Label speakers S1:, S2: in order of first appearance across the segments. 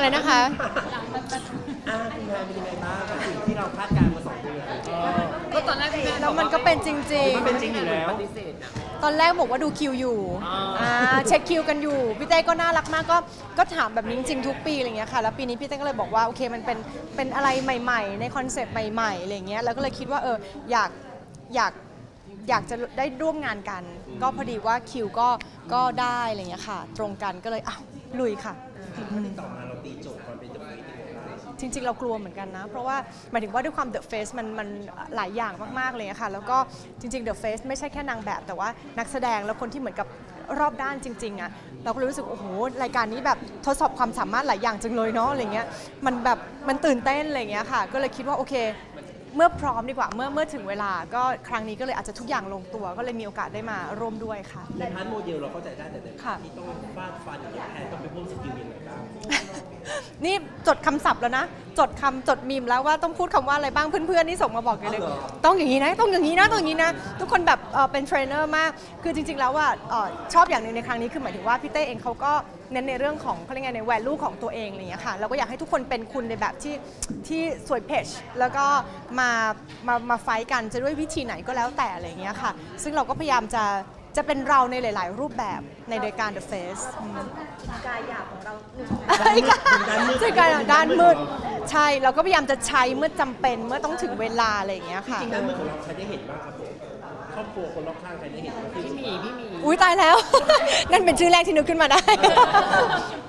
S1: อะไรนะคะ
S2: อ่าคุณแพรเป็นยังไงบ้างกับสิ่งที่เราคาดการณ์มาสองเดือน
S3: ก็ตอนแรกพี่แม่
S1: แล้วมันก็เป็นจริง
S2: มันเป็นจริงอยู่แล้ว
S3: ปฏิเสธนะ
S1: ๆ ตอนแรกบอกว่าดูคิวอยู่
S3: อ่า
S1: อ่าเช็คคิวกันอยู่ พี่เต้ก็น่ารักมากก็ก็ถามแบบนี้จริงๆทุกปีอะไรเงี้ยค่ะ แล้วปีนี้พี่เต้ก็เลยบอกว่าโอเคมันเป็นเป็นอะไรใหม่ ๆ ในคอนเซปต์ใหม่ๆอะไรเงี้ยแล้วก็เลยคิดว่าเอออยากอยากอยากจะได้ร่วมงานกัน ก็พอดีว่าคิวก็ก็ได้อะไรเงี้ยค่ะ ตรงกันก็เลยอ้าวลุยค่ะ
S2: ติดต่อมาเราตีโจท
S1: จริง ๆ เรากลัวเหมือนกันนะ เพราะว่าหมายถึงว่าด้วยความเดอะเฟสมันมันหลายอย่างมากๆเลยอะค่ะ แล้วก็จริงๆเดอะเฟสไม่ใช่แค่นางแบบ แต่ว่านักแสดงแล้วคนที่เหมือนกับรอบด้านจริงๆอะเราก็เลยรู้สึกโอ้โหรายการนี้แบบทดสอบความสามารถหลายอย่างจังเลยเนาะอะไรเงี้ยมันแบบมันตื่นเต้นอะไรเงี้ยค่ะ ก็เลยคิดว่าโอเค เมื่อพร้อมดีกว่าเมื่อเมื่อถึงเวลาก็ครั้งนี้ก็เลยอาจจะทุกอย่างลงตัว ก็เลยมีโอกาสได้มาร่วมด้วยค่ะ
S2: ในพาร์ทโมเดลเราเข้าใจได้แต่ใน
S1: ค่ะ
S2: พาร์ทที่ต้องฟาดฟันอย่างเงี้ยแพรต้องไปเพิ่มสกิลยังไงบ้าง
S1: นี่จดคำศัพท์แล้วนะ จดคำจดมีมแล้วว่าต้องพูดคำว่าอะไรบ้างเพื่อนๆนี่ส่งมาบอกกันเลย
S2: เอาเหรอ
S1: ต้องอย่างนี้นะ ต้องอย่างนี้นะต้องอย่างนี้นะ ทุกคนแบบเอ่อเป็นเทรนเนอร์มาก คือจริง ๆ แล้วว่าเอ่อชอบอย่างหนึ่งในครั้งนี้คือหมายถึงว่าพี่เต้เองเขาก็เน้นในเรื่องของเขาเรียกไงในแวลูของตัวเองอะไรอย่างเงี้ยค่ะเราก็อยากให้ทุกคนเป็นคุณในแบบที่ที่สวยเพจแล้วก็มามามาไฟท์กันจะด้วยวิธีไหนก็แล้วแต่อะไรอย่างเงี้ยค่ะ ซึ่งเราก็พยายามจะจะเป็นเราในหลาย ๆ รูปแบบในรายการ The Face อืม
S4: กายหยาบของเราหนึ่ง
S1: ใช่ค่ะใช่ค่ะด้านมืด ใช่ เราก็พยายามจะใช้เมื่อจำเป็น เมื่อต้องถึงเวลาอะไรอย่างเงี้ยค่ะ
S2: จริงๆแล้วมือของเราใครได้เห็นบ้างครับผมครอบครัวคนรอบข้างใครได้เห็นบ้าง
S3: พี่หมีพี่หมี
S1: อุ้ยตายแล้ว นั่นเป็นชื่อแรกที่นึกขึ้นมาได้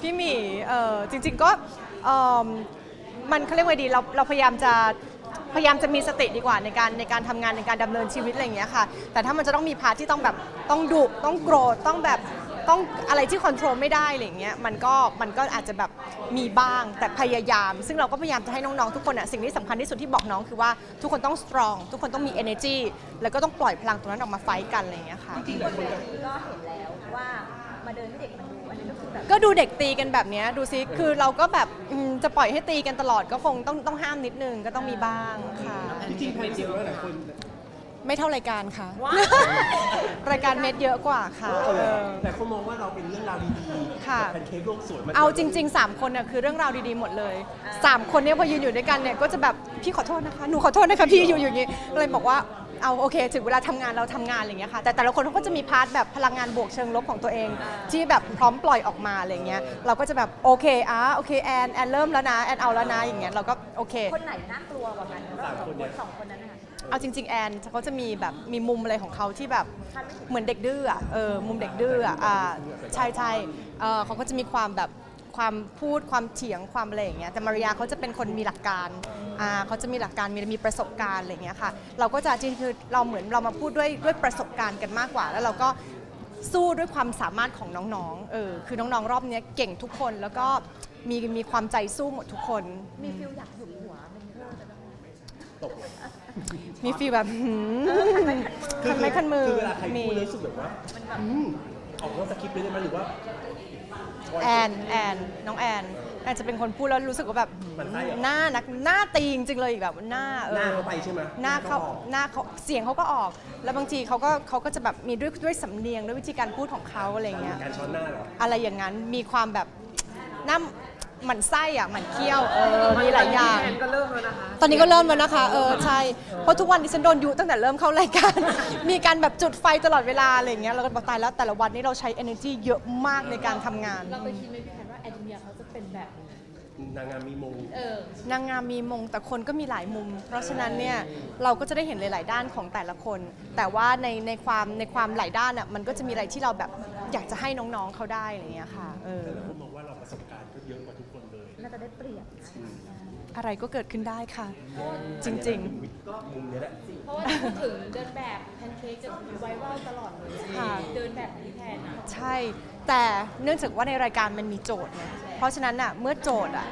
S1: พี่หมีเออจริง ๆ ก็เอิ่มมันเขาเรียกว่าดีเราเราพยายามจะ พยายามจะมีสติดีกว่าในการในการทำงานในการดำเนินชีวิตอะไรอย่างเงี้ยค่ะ แต่ถ้ามันจะต้องมีพาร์ทที่ต้องแบบต้องดุต้องโกรธต้องแบบต้องอะไรที่ควบคุมไม่ได้อะไรอย่างเงี้ยมันก็มันก็อาจจะแบบมีบ้างแต่พยายาม ซึ่งเราก็พยายามจะให้น้องๆทุกคนอะสิ่งที่สำคัญที่สุดที่บอกน้องคือว่าทุกคนต้อง strong ทุกคนต้องมี energy แล้วก็ต้องปล่อยพลังตรงนั้นออกมาไฟท์กันอะไรอย่างเงี้ยค่ะ
S2: จริงๆหลายคนก็
S4: ก็เห็นแล้วว่ามาเดินให้เด็กมันดู ก็คือแบบ
S1: ก็ดูเด็กตีกันแบบเนี้ยดูซิคือเราก็แบบอืมจะปล่อยให้ตีกันตลอดก็คงต้องต้องห้ามนิดนึงก็ต้องมีบ้างค่ะ
S2: จริงๆแพรรู้สึกว่าหลายคน
S1: ไม่เท่ารายการค่ะ รายการเม็ดเยอะกว่าค่ะ
S2: เอ
S1: เอ
S2: อ
S1: อ
S2: แต่คนมองว่าเราเป็นเรื่องราวดีๆ
S1: ค่ะ
S2: กับแพนเค้กโลกสวยมัน
S1: เอาจริง ๆ 3 คนน่ะคือเรื่องราวดีๆ หมดเลย 3 คนเนี้ยพอยืนอยู่ด้วยกันเนี่ยก็จะแบบพี่ขอโทษนะคะ หนูขอโทษนะคะพี่อยู่อยู่อย่างนี้เลยบอกว่า เอาโอเค ถึงเวลาทำงานเราทำงานอะไรอย่างเงี้ยค่ะแต่แต่ละคนเขาก็จะมีพาร์ทแบบพลังงานบวกเชิงลบของตัวเอง ที่แบบพร้อมปล่อยออกมาอะไรอย่างเงี้ยเราก็จะแบบโอเคอะโอเคแอนแอนเริ่มแล้วนะแอนเอาแล้วนะอย่างเงี้ยเราก็โอเค
S4: คนไหนน่ากลัวกว่ากันระหว่างสองคนสองคนนั้นน่ะ
S1: เอาจริง ๆ แอนเขาจะมีแบบมีมุมอะไรของเขาที่แบบ
S4: คาดไม่ถึง
S1: เหมือนเด็กดื้ออะเออมุมเด็กดื้ออะอ่าใช่ใช่เออเขาก็จะมีความแบบ ความพูดความเถียงความอะไรอย่างเงี้ยแต่มาริยาเขาจะเป็นคนมีหลักการอ่าเขาจะมีหลักการมีมีประสบการณ์อะไรอย่างเงี้ยค่ะ เราก็จะจริงๆคือเราเหมือนเรามาพูดด้วยด้วยประสบการณ์กันมากกว่า แล้วเราก็สู้ด้วยความสามารถของน้องๆเออคือน้องๆรอบเนี้ยเก่งทุกคนแล้วก็มีมีความใจสู้หมดทุกคน
S4: มีฟิลอยากหยุมหัวเป็นเรื่องจะแบบ
S2: ตกเลย
S1: มีฟีลแบบหืมคันไม้คันมือ
S2: คือเวลาใคร
S1: มี
S2: พูดแล้วรู้สึกแบบว่าอืมออกนอกสคริปต์เลยได้ไหมหรือว่า
S1: แอนแอนน้องแอนแอนจะเป็นคนพูดแล้วรู้สึกว่าแบบ
S2: มันไส้เหรอ
S1: หน้านักหน้าตีจริงๆเลยแบบหน้าเออ
S2: หน้าเขาไปใช่ไหม
S1: หน้าเขา
S2: ออก
S1: หน้าเขาเสียงเขาก็ออก แล้วบางทีเขาก็เขาก็จะแบบมีด้วยด้วยสำเนียงด้วยวิธีการพูดของเขาอะไรเงี้ย
S2: การช้อนหน้าเหรอ
S1: อะไรอย่างนั้นมีความแบบหน้า หมันไส้อะหมันเคี้ยวเออมีหลายอย่าง
S3: แอนก็เริ่มแล้วนะคะ
S1: ตอนนี้ก็เริ่มแล้วนะคะเออใช่เพราะทุกวันดิฉันโดนยุตั้งแต่เริ่มเข้ารายการ มีการแบบจุดไฟตลอดเวลาอะไรอย่างเงี้ยเราก็บอกตายแล้วแต่ละวันนี้เราใช้ energy เยอะมากในการทำงาน
S5: เราเคยคิดไหมพี่แพนว่าแอนโทเนียเขาจะเป็นแบบนี้
S2: นางงามมีมง
S5: เออ
S1: นางงามมีมงแต่คนก็มีหลายมุม เพราะฉะนั้นเนี่ยเราก็จะได้เห็นหลาย ๆ ด้านของแต่ละคน แต่ว่าในในความในความหลายด้านอะมันก็จะมีอะไรที่เราแบบอยากจะให้น้อง ๆ เขาได้อะไรอย่างเงี้ยค่ะเออ
S2: แต่คนมองว่าเราประสบการณ์
S4: จะได้เปรียบ
S1: อะไรก็เกิดขึ้นได้ค่ะ จริง
S2: ก็มุมเนี้ยแหละ
S5: เพราะว่าพูดถึงเดินแบบแพนเค้กจะไวรัลตลอดเลย
S1: ค่ะ
S5: เดินแบบพี่แพนอะ
S1: ใช่ แต่เนื่องจากว่าในรายการมันมีโจทย์ไงเพราะฉะนั้นอะเมื่อโจทย์อะ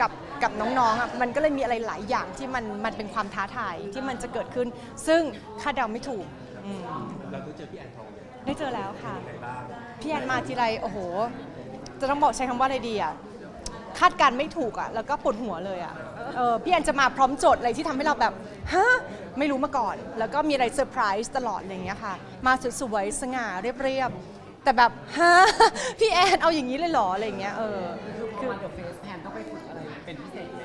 S1: กับกับน้องๆอะมันก็เลยมีอะไรหลายอย่างที่มันมันเป็นความท้าทายที่มันจะเกิดขึ้น ซึ่งคาดเดาไม่ถูกอืม
S2: เราต้องเจอพี่แอนทองเนี่ย
S1: ได้เจอแล้วค่ะ
S2: ไหนบ้าง
S1: พี่แอนมาทีไรโอ้โห จะต้องบอกใช้คำว่าอะไรดีอะ คาดการณ์ไม่ถูกอะแล้วก็ปวดหัวเลยอะเออพี่แอนจะมาพร้อมโจทย์อะไรที่ทำให้เราแบบฮะไม่รู้มาก่อน แล้วก็มีอะไรเซอร์ไพรส์ตลอดอะไรอย่างเงี้ยค่ะ มาสวยๆสง่าเรียบๆแต่แบบฮะพี่แอนเอาอย่างนี้เลยเหรออะไรอย่างเงี้ยเออค
S3: คือมาเดอะเฟสแพนต้องไปฝึกอะไรเป็นพิเศษไหม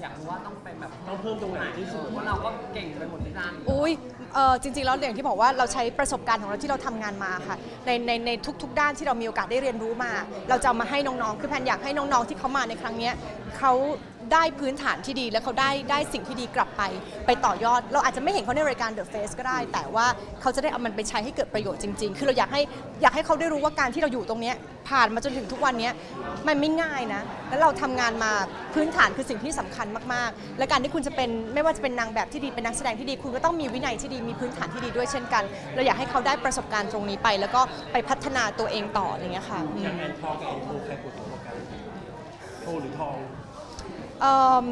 S3: อยากรู้ว่าต้องไปแบบ
S2: ต้องเพิ่มตรงไหนที่สุด
S3: เพราะเราก็เก่งไปหมดที่ด้าน
S1: อุ้ยเออจริงๆ แล้วอย่างที่บอกว่าเราใช้ประสบการณ์ของเราที่เราทำงานมาค่ะ ในในในทุก ๆ ด้านที่เรามีโอกาสได้เรียนรู้มา เราจะเอามาให้น้องๆ คือแพนอยากให้น้องๆที่เขามาในครั้งเนี้ยเขา ได้พื้นฐานที่ดี แล้วเขาได้ได้สิ่งที่ดีกลับไป ไปต่อยอด เราอาจจะไม่เห็นเขาในรายการ The Face ก็ได้ แต่ว่าเขาจะได้เอามันไปใช้ให้เกิดประโยชน์จริง ๆ คือเราอยากให้อยากให้เขาได้รู้ว่าการที่เราอยู่ตรงนี้ผ่านมาจนถึงทุกวันนี้มันไม่ง่ายนะ แล้วเราทำงานมาพื้นฐานคือสิ่งที่สำคัญมากๆ และการที่คุณจะเป็นไม่ว่าจะเป็นนางแบบที่ดีเป็นนักแสดงที่ดี คุณก็ต้องมีวินัยที่ดีมีพื้นฐานที่ดีด้วยเช่นกัน เราอยากให้เขาได้ประสบการณ์ตรงนี้ไป แล้วก็ไปพัฒนาตัวเองต่ออะไรเงี้ยค่ะอ
S2: ย่างแอนทองกับแอนโทใครปวดหัวกว่ากันโทหรือทอง
S1: เอิ่ม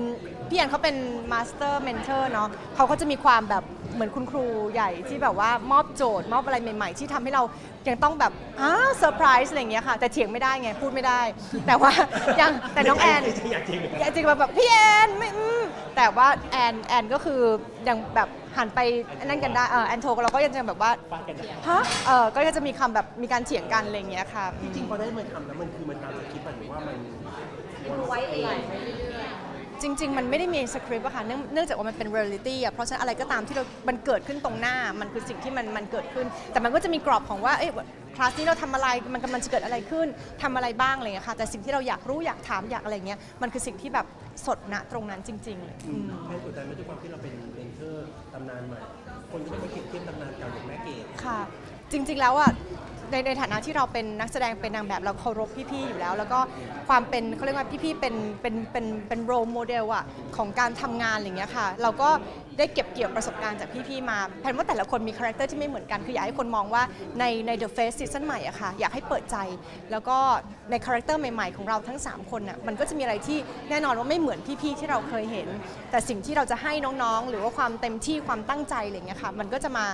S1: พี่แอนเขาเป็นมาสเตอร์เมนเทอร์เนาะเขาก็จะมีความแบบเหมือนคุณครูใหญ่ที่แบบว่ามอบโจทย์ มอบอะไรใหม่ ๆ ที่ทำให้เรายังต้องแบบอ้าเซอร์ไพรส์อะไรอย่างเงี้ยค่ะ แต่เถียงไม่ได้ไง พูดไม่ได้ แต่ว่ายังแต่น้องแอน
S2: อยากจริงเหมือนกัน
S1: อยากจริงๆแบบพี่แอนไม่อืมแต่ว่าแอนแอนก็คือยังแบบหันไปนั่นกันได้เออแอนโทรเราก็ยังจะแบบว่า
S2: ฟาดกันได้
S1: ฮะเออก็จะมีคำแบบมีการเถียงกันอะไรอย่างเงี้ยค่ะ
S2: จริงๆพอได้มาทำแล้วมันคือมันตามสคริปต์อะหรือว่ามัน
S4: ดูไว้เอง
S1: จริง ๆ มันไม่ได้มีสคริปต์อะค่ะเนื่องเนื่องจากว่ามันเป็นเรียลิตี้อะเพราะฉะนั้นอะไรก็ตามที่เรา มันเกิดขึ้นตรงหน้า มันคือสิ่งที่มันมันเกิดขึ้น แต่มันก็จะมีกรอบของว่า เอ้ยคลาสนี้เราทำอะไร มันกำลังจะเกิดอะไรขึ้นทำอะไรบ้างอะไรอย่างเงี้ยค่ะ แต่สิ่งที่เราอยากรู้อยากถามอยากอะไรเงี้ย มันคือสิ่งที่แบบสดณตรงนั้นจริง ๆ
S2: อื
S1: อื
S2: ม
S1: ม
S2: แค่กดดันไหม่ด้วยความที่เราเป็นเมนเทอร์ตำนานใหม่ คนก็จะมาเก็บเทียบตำนานเก่าอย่างแม่เกด
S1: ค่ะ จริง ๆ แล้วอะ ในในฐานะที่เราเป็นนักแสดงเป็นนางแบบเราเคารพพี่ๆอยู่แล้ว แล้วก็ความเป็นเขาเรียกว่าพี่ๆเป็นเป็นเป็นเป็นโรโมเดลอะของการทำงานอะไรอย่างเงี้ยค่ะ เราก็ได้เก็บเกี่ยวประสบการณ์จากพี่ๆมาแพนว่าแต่ละคนมีคาแรคเตอร์ที่ไม่เหมือนกันคืออยากให้คนมองว่าในใน The Face ซีซั่นใหม่อะค่ะอยากให้เปิดใจ แล้วก็ในคาแรคเตอร์ใหม่ๆของเราทั้ง 3 คนน่ะมันก็จะมีอะไรที่แน่นอนว่าไม่เหมือนพี่ๆที่เราเคยเห็น แต่สิ่งที่เราจะให้น้องๆ หรือว่าความเต็มที่ความตั้งใจอะไรอย่างเงี้ยค่ะมันก็จะมา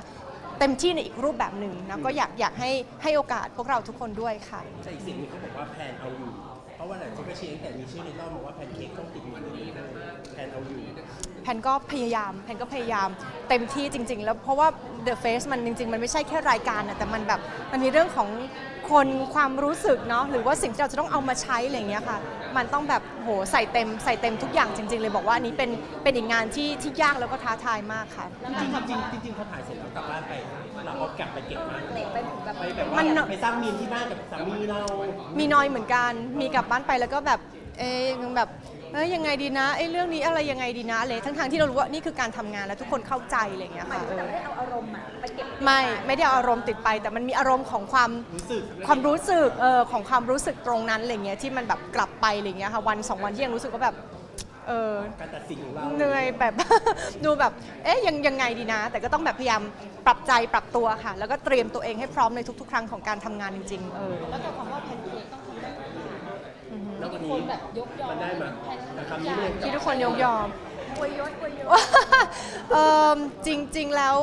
S1: เต็มที่ในอีกรูปแบบหนึ่งนะก็อยากอยากให้ให้โอกาสพวกเราทุกคนด้วยค่ะ
S2: แต่อีกสิ่งหนึงเขาบอกว่าแพนเอาอยู่ เพราะว่าหลายคนก็เชียร์ตั้งแต่มีชื่อในรอบบอกว่าแพนเค้กต้องติดหมือแพนเอาอยู่
S1: แพนก็พยายาม แพนก็พยายามเต็มที่จริง ๆ แล้วเพราะว่า The Face มันจริง ๆ มันไม่ใช่แค่รายการนะแต่มันแบบมันมีเรื่องของ คนความรู้สึกเนาะหรือว่าสิ่งที่เราจะต้องเอามาใช้อะไรอย่างเงี้ยค่ะ มันต้องแบบโหใส่เต็มใส่เต็มทุกอย่างจริง ๆ เลยบอกว่าอันนี้เป็นเป็นอีกงานที่ที่ยากแล้วก็ท้าทายมากค่ะ
S2: จริงๆจริงๆจริงๆพอถ่ายเสร็จแล้วกลับบ้านไปเราก็กลับไปเก็บมา
S4: เก็บไปแบบ
S2: ไปแบบ
S1: มั
S2: ว่านอยากไปสร้างมีมที่บ้านกับสามีเรา
S1: มีน้อยเหมือนกัน มีกลับบ้านไปแล้วก็แบบ เอ๊ยยังแบบ เอ้ยยังไงดีนะเอ้ยเรื่องนี้อะไรยังไงดีนะอะไรทั้งทางๆที่เรารู้ว่านี่คือการทำงานแล้วทุกคนเข้าใจอะไรอย่างเงี้ย
S4: หมาย
S1: ค่ะ
S4: ถึง
S1: เอ
S4: แต่
S1: อ
S4: ไม่ได้เอาอารมณ์อะไปเก็บ
S1: ไม่ไม่ได้เอาอารมณ์ติดไป แต่มันมีอารมณ์ของความ
S2: รู้สึก
S1: ความรู้สึกเออของความรู้สึกตรงนั้นอะไรเงี้ยที่มันแบบกลับไปอะไรเงี้ยค่ะวันสองวันที่ยังรู้สึกว่าแบบเออ
S2: การตัดสินของเรา
S1: เหนื่อยแบบ ดูแบบ เอ๊ยยังยังไงดีนะ แต่ก็ต้องแบบพยายามปรับใจปรับตัวค่ะ แล้วก็เตรียมตัวเองให้พร้อมในทุกๆ ครั้งของการทำงานจริงๆเออ
S5: แล้วแต่คำว่าแพ
S2: ววัน
S5: ค
S2: นี้
S5: นแบบยกยอ
S2: มันได้มา
S5: แพน
S2: แต่
S5: ทุก
S2: คำ
S5: อ
S2: นี้
S5: ย่าง
S2: เลย
S1: ที่ทุกคนยกยอม
S4: อวยยศอวยยศ
S1: เอิ่มจริง ๆ แล้ว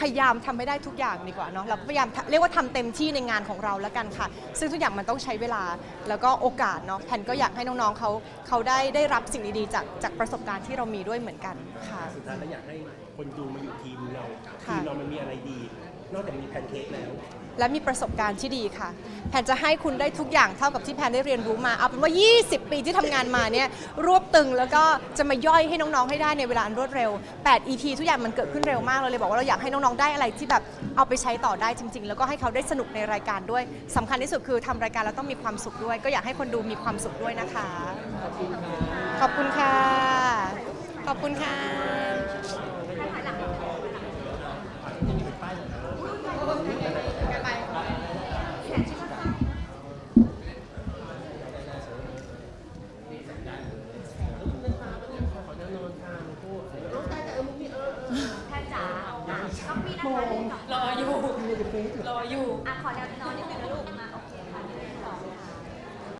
S1: พยายามทำให้ได้ทุกอย่างดีกว่าเนาะเราก็พยายามทำเรียกว่าทำเต็มที่ในงานของเราแล้วกันค่ะ ซึ่งทุกอย่างมันต้องใช้เวลาแล้วก็โอกาสเนาะแพนก็อยากให้น้องๆเขาเขาได้ได้รับสิ่งดีๆจากจากประสบการณ์ที่เรามีด้วยเหมือนกันค่ะ
S2: สุดท้ายแล้วอยากให้คนดูมาอยู่ทีมเรา
S1: ค่ะ
S2: ทีมเรามันมีอะไรดี นอกจากมีแพนเค้กแล้ว
S1: และมีประสบการณ์ที่ดีค่ะ แพนจะให้คุณได้ทุกอย่างเท่ากับที่แพนได้เรียนรู้มา เอาเป็นว่า 20 ปีที่ทำงานมาเนี่ยรวบตึงแล้วก็จะมาย่อยให้น้องๆให้ได้ในเวลาอันรวดเร็ว 8 EP ทุกอย่างมันเกิดขึ้นเร็วมากเราเลยบอกว่าเราอยากให้น้องๆได้อะไรที่แบบเอาไปใช้ต่อได้จริง ๆ แล้วก็ให้เขาได้สนุกในรายการด้วยสำคัญที่สุดคือทำรายการแล้วต้องมีความสุขด้วย ก็อยากให้คนดูมีความสุขด้วยนะคะ ขอบคุณค่ะ ขอบคุณค่ะ
S4: Thank you.